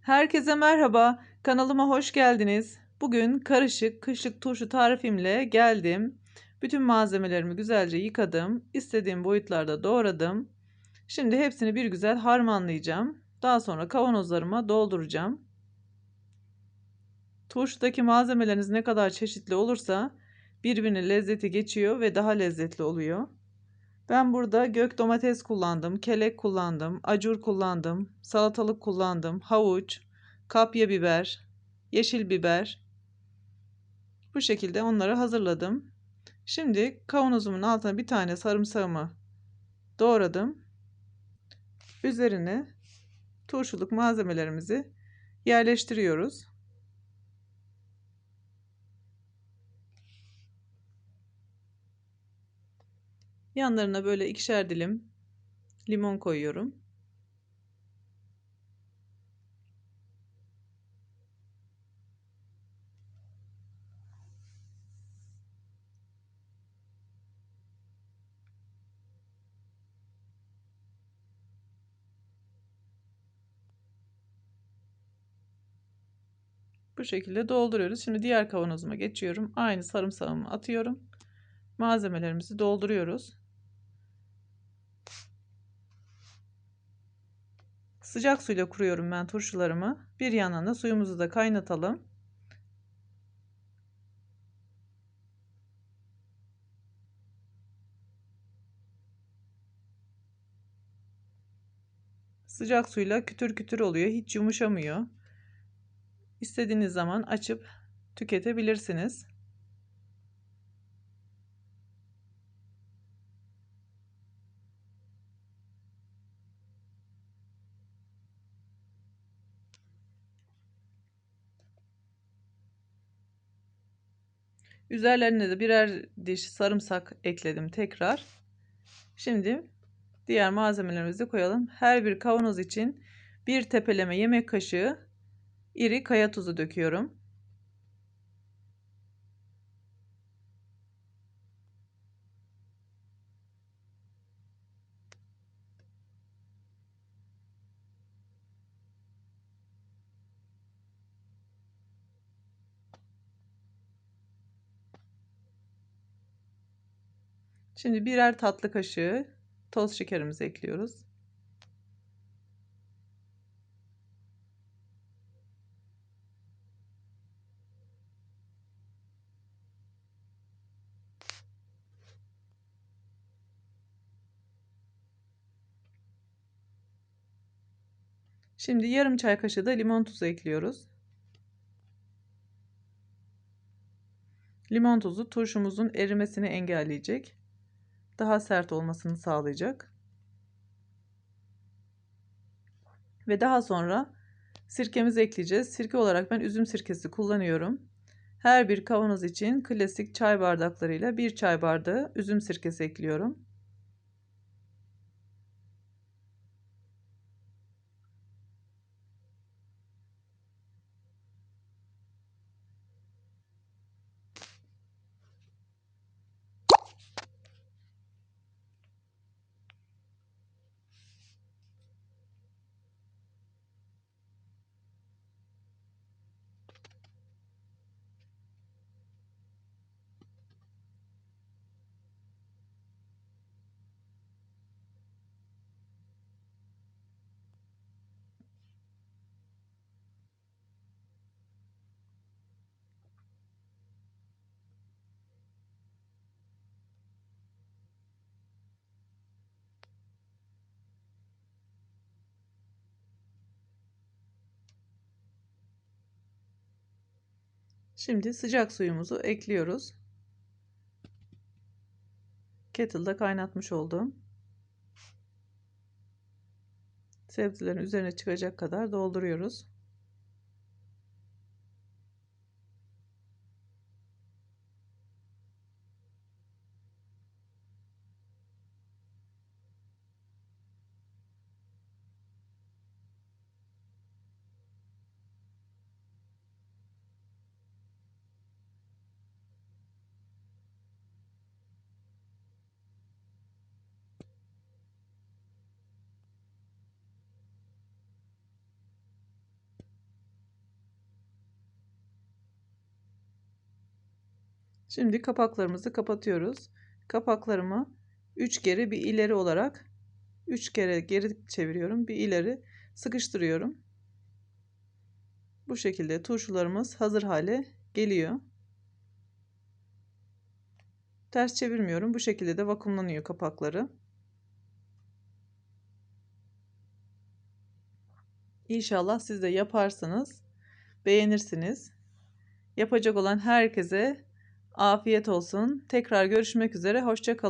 Herkese merhaba, kanalıma hoş geldiniz. Bugün karışık kışlık turşu tarifimle geldim. Bütün malzemelerimi güzelce yıkadım. İstediğim boyutlarda doğradım. Şimdi hepsini bir güzel harmanlayacağım. Daha sonra kavanozlarıma dolduracağım. Turşudaki malzemeleriniz ne kadar çeşitli olursa birbirine lezzeti geçiyor ve daha lezzetli oluyor. Ben burada gök domates kullandım, kelek kullandım, acur kullandım, salatalık kullandım, havuç, kapya biber, yeşil biber. Bu şekilde onları hazırladım. Şimdi kavanozumun altına bir tane sarımsağımı doğradım. Üzerine turşuluk malzemelerimizi yerleştiriyoruz. Yanlarına böyle ikişer dilim limon koyuyorum. Bu şekilde dolduruyoruz. Şimdi diğer kavanozuma geçiyorum. Aynı sarımsağımı atıyorum. Malzemelerimizi dolduruyoruz. Sıcak suyla kuruyorum ben turşularımı. Bir yandan da suyumuzu da kaynatalım. Sıcak suyla kütür kütür oluyor. Hiç yumuşamıyor. İstediğiniz zaman açıp tüketebilirsiniz. Üzerlerine de birer diş sarımsak ekledim tekrar. Şimdi diğer malzemelerimizi koyalım. Her bir kavanoz için bir tepeleme yemek kaşığı iri kaya tuzu döküyorum. Şimdi birer tatlı kaşığı toz şekerimizi ekliyoruz. Şimdi yarım çay kaşığı da limon tuzu ekliyoruz. Limon tuzu turşumuzun erimesini engelleyecek daha sert olmasını sağlayacak. Ve daha sonra sirkemizi ekleyeceğiz. Sirke olarak ben üzüm sirkesi kullanıyorum. Her bir kavanoz için klasik çay bardaklarıyla bir çay bardağı üzüm sirkesi ekliyorum. Şimdi sıcak suyumuzu ekliyoruz. Kettle'da kaynatmış olduğum sebzelerin üzerine çıkacak kadar dolduruyoruz. Şimdi kapaklarımızı kapatıyoruz. Kapaklarımı 3 geri bir ileri olarak 3 kere geri çeviriyorum. Bir ileri sıkıştırıyorum. Bu şekilde turşularımız hazır hale geliyor. Ters çevirmiyorum. Bu şekilde de vakumlanıyor kapakları. İnşallah siz de yaparsınız. Beğenirsiniz. Yapacak olan herkese afiyet olsun. Tekrar görüşmek üzere. Hoşça kalın.